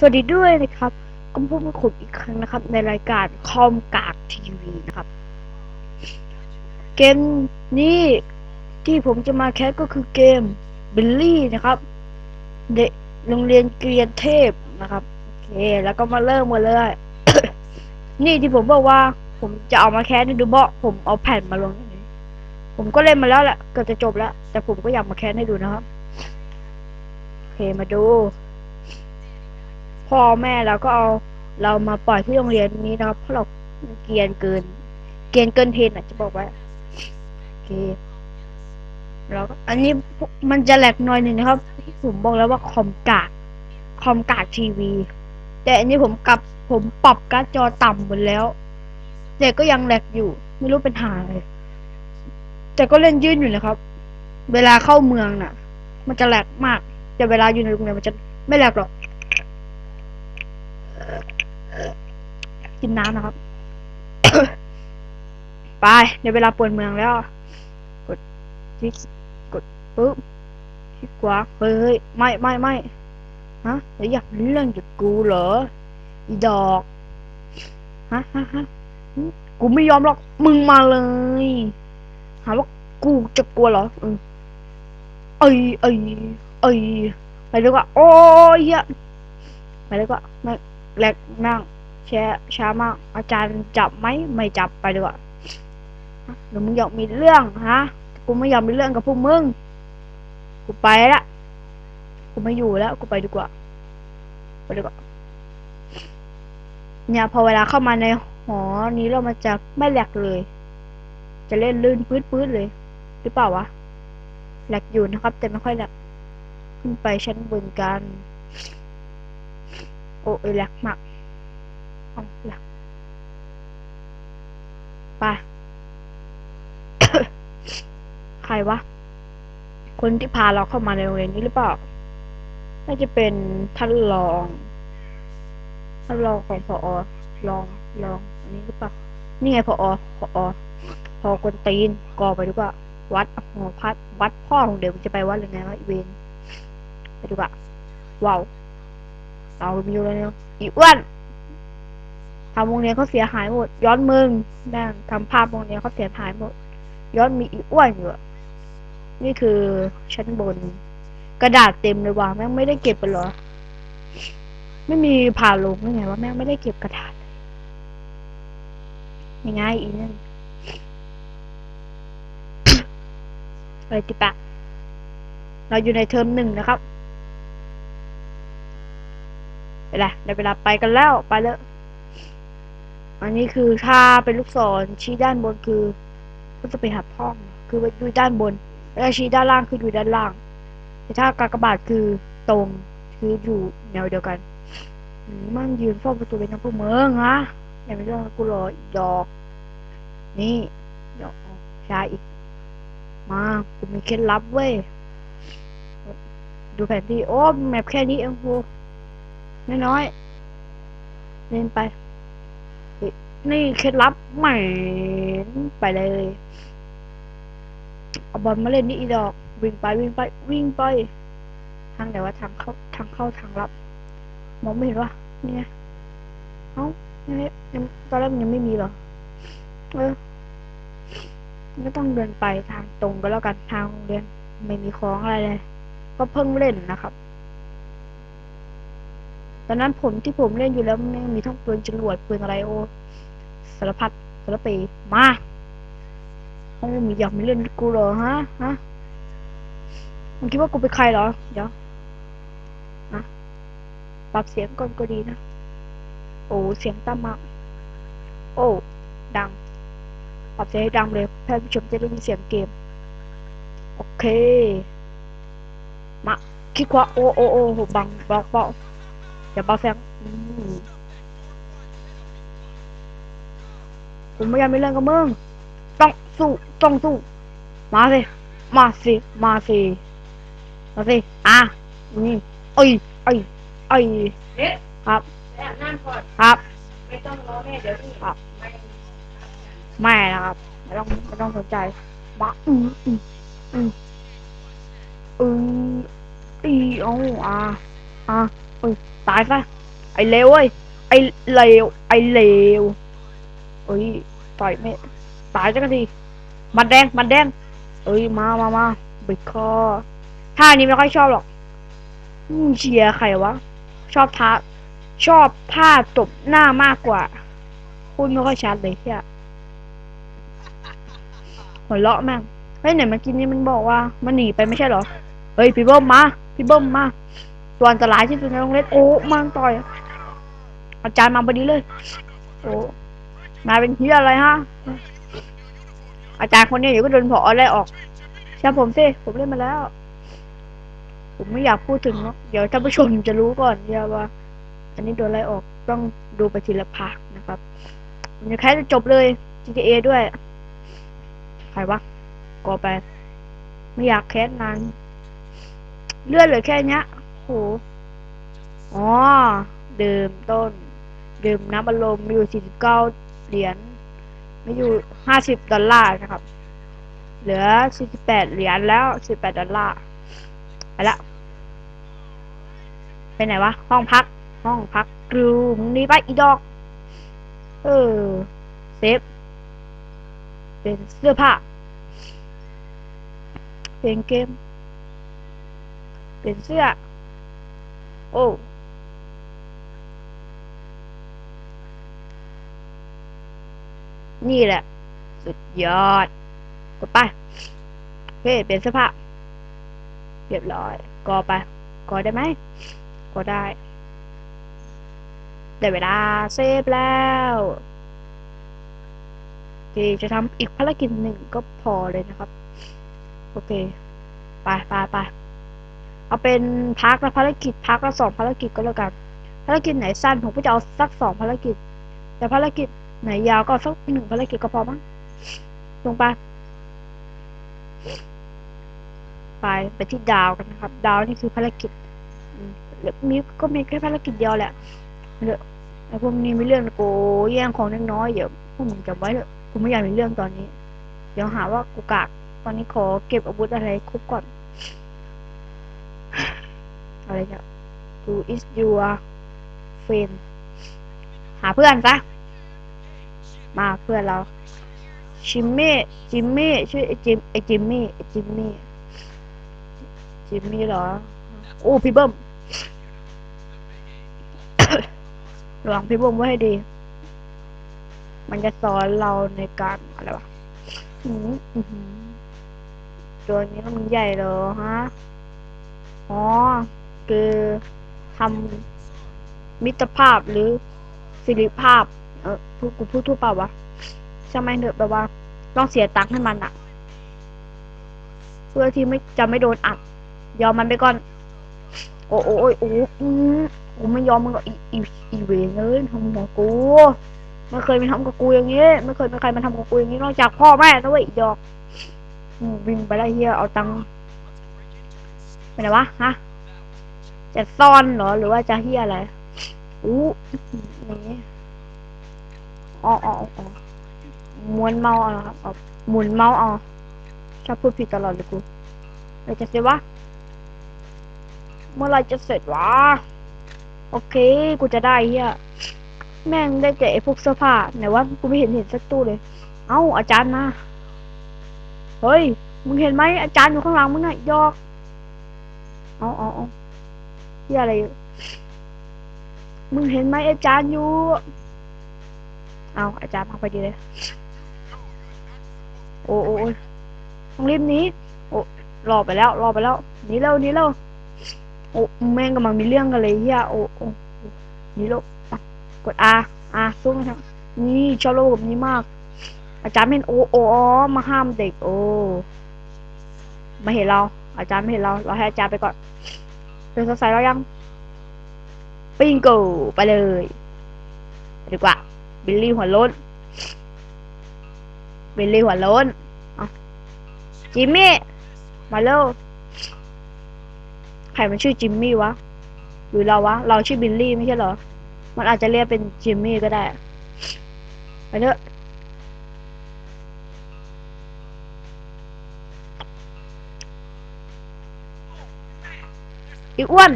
สวัสดีด้วยนะครับก็พบกับผมอีกครั้งนะครับ ในรายการคอมกากทีวีนะครับ เกมนี้ที่ผมจะมาแคสก็คือเกมบิลลี่นะครับเด็กโรงเรียนเกรียนเทพนะครับโอเคแล้วก็มาเริ่มกันเลย นี่ที่ผมบอกว่า ผมจะเอามาแคสให้ดูเพราผมเอาแผ่นมาลงนี้ผมก็เล่นมาแล้วแหละเกือบจะจบแล้ว แต่ผมก็อยากมาแคสให้ดูนะครับโอเคมาดู พ่อแม่เราก็เอาเรามาปล่อยที่โรงเรียนนี้นะครับเพราะเราเกรียนเกิน เกรียนเกินเทนอะจะบอกไว้โอเคแล้วก็อันนี้มันจะแหลกหน่อยหนึ่งนะครับ ผมบอกแล้วว่าคอมกากคอมกากทีวี แต่อันนี้ผมกลับผมปรับการ์ดจอต่ำหมดแล้ว แต่ก็ยังแหลกอยู่ ไม่รู้เป็นหาอะไรแต่ก็เล่นยืนอยู่นะครับ เวลาเข้าเมืองน่ะ มันจะแหลกมาก แต่เวลาอยู่ในโรงเรียนมันจะไม่แหลกหรอก กินน้ำนะครับ ไปในเวลาปวดเมืองแล้ว กดคลิกกดปุ๊บคลิกขวาเฮ้ยเฮ้ยไม่ไม่ไม่ฮะเดี๋ยวอยากเรื่องจากกูเหรออีดอกฮะฮะฮะกูไม่ยอมหรอกมึงมาเลยหาว่ากูจะกลัวเหรอเออเอ้ยเอ้ยเอ้ยไปดีกว่าโอ้ยไปดีกว่าไม่ แหลกนั่งแช่ช้ามาก อาจารย์จับไหมไม่จับไปดีกว่าหรือมึงอยากมีเรื่องฮะกูไม่อยากมีเรื่องกับพวกมึงกูไปละกูไม่อยู่แล้วกูไปดีกว่าไปดีกว่าเนี่ยพอเวลาเข้ามาในหอนี้เรามันจะไม่แหลกเลย จะเล่นลื่นปื๊ดๆเลย หรือเปล่าวะแหลกอยู่นะครับ แต่ไม่ค่อยแหลกขึ้นไปชั้นบนกัน โอ้ยหลกมากเอาละไปใครวะ คนที่พาเราเข้ามาในโรงเรียนนี้หรือเปล่า น่าจะเป็นท่านรองท่านรองของพอรองรองอันนี้หรือเปล่า นี่ไงพอพอพอกวนตีนกอไปดีกว่า วัดหัวพัดวัดพ่อของเดี๋ยวมันจะไปวัดหรือไงวะอีเวนไปดีกว่าว้าว เรามีอยู่แล้วเนี่ยอีอ้วนทำวงเรียนเขาเสียหายหมด ย้อนมึงแม่งทำภาพวงเรียนเขาเสียหายหมด ย้อนมีอีอ้วนอยู่อะนี่คือชั้นบน กระดาษเต็มเลยว่ะแม่งไม่ได้เก็บไปหรอ ไม่มีผ่าลงยังไงว่าแม่งไม่ได้เก็บกระดาษยังไงอีนั่นอะไรติปะ เราอยู่ในเทอมหนึ่งนะครับ ไปละในเวลาไปกันแล้วไปแล้ว อันนี้คือถ้าเป็นลูกศรชี้ด้านบนคือ ก็จะไปหาพ่อง คืออยู่ด้านบน แล้วชี้ด้านล่างคืออยู่ด้านล่าง แต่ถ้ากากบาทคือตรงคืออยู่แนวเดียวกันมันยืนเฝ้าประตูเป็นน้ำพวกเมืองฮะอย่าไปเรื่องกูรออีกดอก นี่ดอกชาอีก มากูมีเคล็ดลับเว้ยดูแผนที่โอ้แมปแค่นี้เองกู น้อยๆเล่นไป นี่เคล็ดลับใหม่ไปเลยเอาบอลมาเล่นนี่อีดอก วิ่งไปวิ่งไปวิ่งไป ทางไหนว่าทางเข้าทางเข้าทางลับมองไม่เห็นวะเนี่ยเอ้าเนี่ยตอนแรกมันยังไม่มีหรอเออไม่ต้องเดินไปทางตรงก็แล้วกันทางโรงเรียนไม่มีของอะไรเลย ก็เพิ่งเล่นนะครับ ตอนนั้นผมที่ผมเล่นอยู่แล้วมันมีทั้งปืนจรวดปืนอะไรโอสารพัดสารปีมาโอ้มีอยากมีเล่นกูเหรอฮะฮะมึงคิดว่ากูเป็นใครเหรอ เดี๋ยวนะปรับเสียงก่อนก็ดีนะ โอ้เสียงต่ำมากโอ้ดัง ปรับเสียงให้ดังเลยเพื่อนผู้ชมจะได้ยินเสียงเกม โอเค มาคิดว่าโอ้โอ้โอ้บังบอกบอก อย่าเบาเสียงผมไม่อยากมีเรื่องกับมึง ต้องสู้ ต้องสู้ มาสิ มาสิ มาสิ มาสิ อะ นี่เอ้ยเอ้ยเอ้ยเด็ดครับไปอาบน้ำก่อนครับ ไม่ต้องรอแม่เดี๋ยวนี้ครับไม่นะครับ ไม่ต้อง ไม่ต้องสนใจมาอืมอืมอืมอืมอีเอาอะ อะอุ้ยตายซะไอเลวเว้ยไอเลวไอเลวเอ้ยต่อยไม่ตายจังทีมันแดงมันแดงเอ้ยมามามาบิดคอท่านี้ไม่ค่อยชอบหรอกเชียร์ใครวะ ชอบท่าชอบท่าตบหน้ามากกว่าพูดไม่ค่อยชัดเลยเฮียหัวเราะแม่งเฮ้ยไหนเมื่อกี้นี้มันบอกว่า มันหนีไปไม่ใช่หรอ เฮ้ยพี่เบิ้มมา พี่เบิ้มมา ตัวอันตรายที่สุดในโรงเรียนโอ้มังต่อย อาจารย์มาพอดีเลย โอ้มาเป็นเฮียอะไรฮะ อาจารย์คนนี้เดี๋ยวก็โดนผอไล่ออกใช่ผมสิผมเล่นมาแล้ว ผมไม่อยากพูดถึงเนาะเดี๋ยวท่านผู้ชมจะรู้ก่อนเนี่ยว่า อันนี้โดนไล่ออกต้องดูไปทีละภาคนะครับมันจะแค่จะจบเลย GTA ด้วยใครวะกอไป ไม่อยากแคสนาน เลื่อนเลือแค่เนี้ย โหอ๋อดื่มต้น ดื่มน้ำอารมณ์มีอยู่49 เหรียญไม่อยู่ 50 ดอลลาร์นะครับ เหลือ 48 เหรียญแล้ว 18 ดอลลาร์ไปละไปไหนวะ ห้องพัก ห้องพักกรูมึงนี่ไปอีดอก เออ เซฟ เป็นเสื้อผ้า เป็นเกม เป็นเสื้อ โอ้นี่แหละ สุดยอดกดไปโอเคเปลี่ยนเสื้อผ้าเรียบร้อยกอไปกอได้ไหมกอได้ ได้เวลาเซฟแล้วโอเคจะทำอีกภารกิจหนึ่งก็พอเลยนะครับ โอเค ไปไปไป เอาเป็นพักละภารกิจพักละสองภารกิจก็แล้วกัน ภารกิจไหนสั้นผมก็จะเอาสักสองภารกิจ แต่ภารกิจไหนยาวก็สักหนึ่งภารกิจก็พอมั้งลงไปไปไปที่ดาวกันนะครับ ดาวนี่คือภารกิจมแล้วมีก็มีแค่ภารกิจเดียวแหละเดี๋ยวไอ้พวกนี้มีเรื่องกูแย่งของเล็กน้อยเดี๋ยวพวกมึงจำไว้เถอะกูไม่อยากมีเรื่องตอนนี้ เดี๋ยวหาว่ากูกากตอนนี้ขอเก็บอาวุธอะไรครบก่อน อะไรเนี่ย Who is your friend หาเพื่อนซะ มาเพื่อนเรา ชิมมี่ จิมมี่ ชื่อไอจิมไอจิมมี่ไอจิมมี่ จิมมี่เหรอ โอ้ พี่เบิ้มระวังพี่เบิ้มไว้ให้ดี มันจะสอนเราในการอะไรวะตัวนี้มันใหญ่เหรอฮะ อ๋อ คือทำมิตรภาพหรือสิริภาพ เออพูดกูพูดทั่วเปล่าวะใช่ไหมเถอะแบบว่า ต้องเสียตังค์ให้มันอะเพื่อที่ไม่จะไม่โดนอัด ยอมมันไปก่อน โอ้โอ้โอ้ยโอ้อืมกูไม่ยอมมึงหรอกอีอีอีเวนเลยทำกับกูไม่เคยมาทำกับกูอย่างนี้ไม่เคยมีใครมาทำกับกูอย่างนี้นอกจากพ่อแม่นะเว้ยอีดอกอืมวิ่งไปได้เฮียเอาตังค์ไปไหนวะฮะ จะซ่อนเหรอหรือว่าจะเฮียอะไรอู้นี่อ๋ออ๋ออ๋อม้วนเมาเอาครับเอาหมุนเมาส์เอาชอบพูดผิดตลอดเลยกูเราจะเสร็จวะเมื่อไหรจะเสร็จวะโอเค กูจะได้เฮียแม่งได้แต่ไอ้พวกเสื้อผ้าไหนว่ากูไม่เห็นเห็นสักตู้เลย เอ้าอาจารย์มาเฮ้ยมึงเห็นไหมอาจารย์อยู่ข้างหลังมึงน่ะยอก เอาเอาเอา เฮียอะไร มึงเห็นไหมอาจารย์อยู่ เอาอาจารย์มาพอดีเลย โอ้โอ้ต้องรีบหนีโอ้รอไปแล้ว รอไปแล้วหนีเร็วหนีเร็วโอ้แม่งกำลังมีเรื่องกันเลยเฮียโอ้โอ้หนี่ลูกอะกด R R สู้ไหมครับนี่ชอบโลกแบบนี้มาก อาจารย์เป็นโอโออ๋อมาห้ามเด็กโอ้มาเห็นเรา อาจารย์ไม่เห็นเรา เราให้อาจารย์ไปก่อน เป็นสดใสเรายังปิ้งโกไปเลยดีกว่า บิลลี่หัวโล้นบิลลี่หัวโล้นเอาจิมมี่ มาเร็วใครมันชื่อจิมมี่วะหรือเราวะ เราชื่อบิลลี่ไม่ใช่เหรอ มันอาจจะเรียกเป็นจิมมี่ก็ได้ไปเถอะ อีอ้วน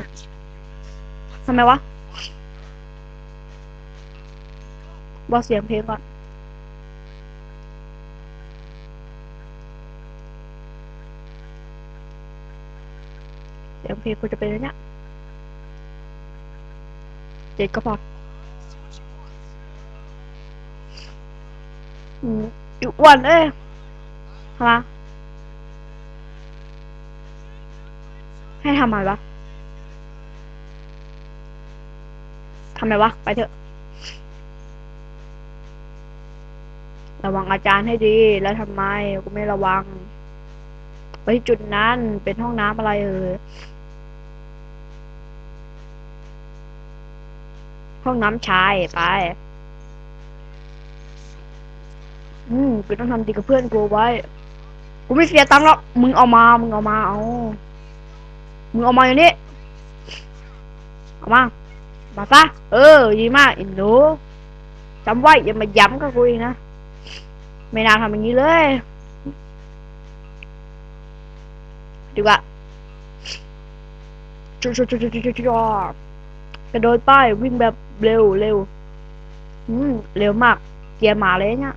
ทำไมวะบอกเสียงเพลงก่อนเสียงเพลงกูจะเป็นอะไรเนี่ยเจ็ดก็พออืมอีอ้วนเอ้ยทำไมให้ทำอะไรวะ ทำไมวะ ไปเถอะ ระวังอาจารย์ให้ดี แล้วทำไมกูไม่ระวัง ไปจุดนั้นเป็นห้องน้ำอะไรเอ่ยห้องน้ำชายไป อืมกูต้องทำดีกับเพื่อนกูไว้ กูไม่เสียตังค์หรอก มึงเอามา มึงเอามา เอา มึงเอามาอย่างนี้ เอามา มาซะเออ ดีมากอินโดจำไว้อย่ามาย้ำกับกูอีกนะ ไม่น่าทำอย่างนี้เลย ดีกว่าจุดจุดจุดจุดจุดกระโดดป้ายวิ่งแบบเร็วเร็วอืมเร็วมากเกียร์หมาเลยเนี่ย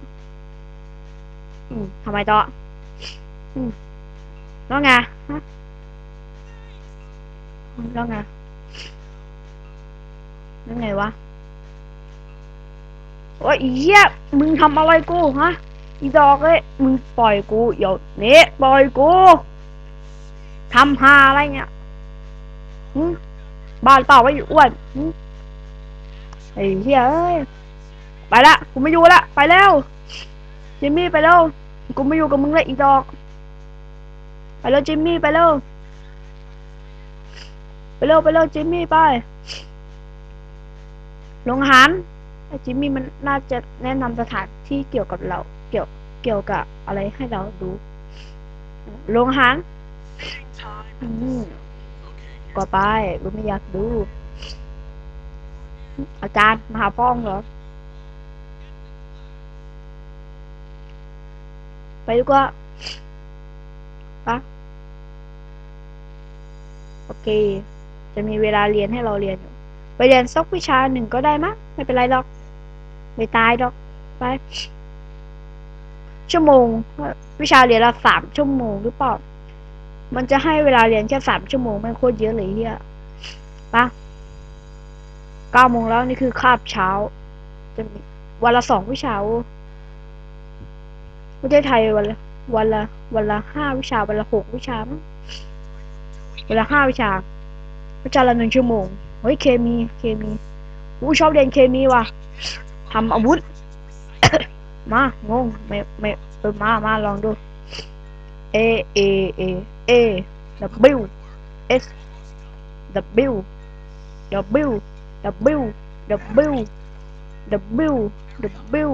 อืมทำไมต่ออืมแล้วไงแล้วไง แล้วไงวะโอ้ยเหี้ยมึงทำอะไรกูฮะอีดอกเอ้ยมึงปล่อยกูเดี๋ยวนี้ปล่อยกูทำหาอะไรเนี่ยบ้านเปล่าไว้อยู่อ้วนไอ้เหี้ยเอ้ยไปละกูไม่อยู่ละไปแล้วเจมมี่ไปแล้วกูไม่อยู่กับมึงเลยอีดอก ไปแล้วจิมมี่ไปแล้วไปเร็วไปเร็วจิมมี่ไป โรงอาหารไอ้จิมมี่มันน่าจะแนะนำสถานที่เกี่ยวกับเรา เกี่ยวเกี่ยวกับอะไรให้เราดูโรงอาหารอืมก็ไปกูไม่อยากดู อาจารย์มาหาพ่องเหรอ ไปดีกว่าปะโอเค จะมีเวลาเรียนให้เราเรียนอยู่ ไปเรียนสักวิชาหนึ่งก็ได้มะไม่เป็นไรหรอก ไม่ตายหรอกไปชั่วโมง วิชาเรียนละสามชั่วโมงหรือเปล่า มันจะให้เวลาเรียนแค่สามชั่วโมงไม่งโคตรเยอะเลยเฮียปะเก้าโมงแล้วนี่คือคาบเช้า จะมีวันละสองวิชาประเทศไทยวันละวันละวันละห้าวิชาวันละหกวิชามั้งวันละห้าวิชาวิชาละหนึ่งชั่วโมง เฮ้ยเคมีเคมีอู้ชอบเรียนเคมีว่ะทำอาวุธ มางงไม่ไม่เออมามาลองดู A A A A W S W W W W W W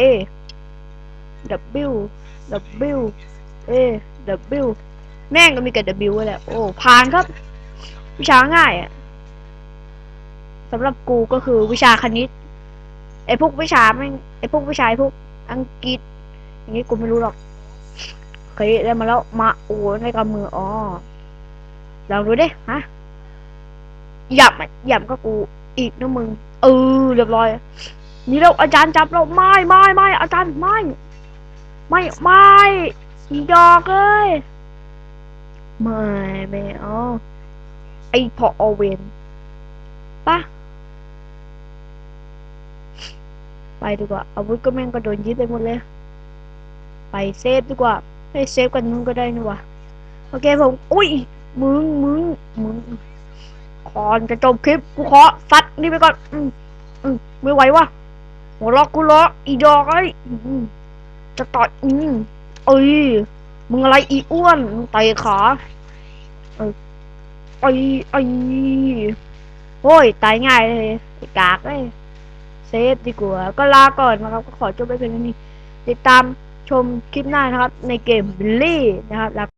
A W W A W แม่งก็มีแต่ W แหละโอ้ผ่านครับ วิชาง่ายอะ สำหรับกูก็คือวิชาคณิตไอ้พวกวิชาแม่ไอ้พวกวิชาพวกอังกฤษ อย่างงี้กูไม่รู้หรอกเคยได้มาแล้วมาโอ้ในกำมืออ๋อลองดูดิฮะหยับหยับก็กูอีกนะมึงเออเรียบร้อยนี่เราอาจารย์จับเราไม่ไม่ไม่อาจารย์ไม่ไม่ไม่อีดอกเอ้ยไม่ไม่เอาไอพออเวนปะ ไปดีกว่า อาวุธก็แม่งก็โดนยึดไปหมดเลย ไปเซฟดีกว่าให้เซฟกันมึงก็ได้นี่วะโอเคผม อุ้ย มึง มึง มึงก่อนจะจบคลิปกูขอซัดนี่ไปก่อน อืมอืมไม่ไหววะหัวล็อกกูล็อกอีดอกไอ้ยจะต่อยอืมเอ้ย มึงอะไรอีอ้วนมึงเตขาเออไอ้ไอ้โอ้ย ตายง่ายเลยกากเลย เซฟดีกว่า ก็ลาก่อนนะครับ ก็ขอจบไปเพียงเท่านี้ ติดตามชมคลิปหน้านะครับ ในเกมบิลลี่นะครับแล้ว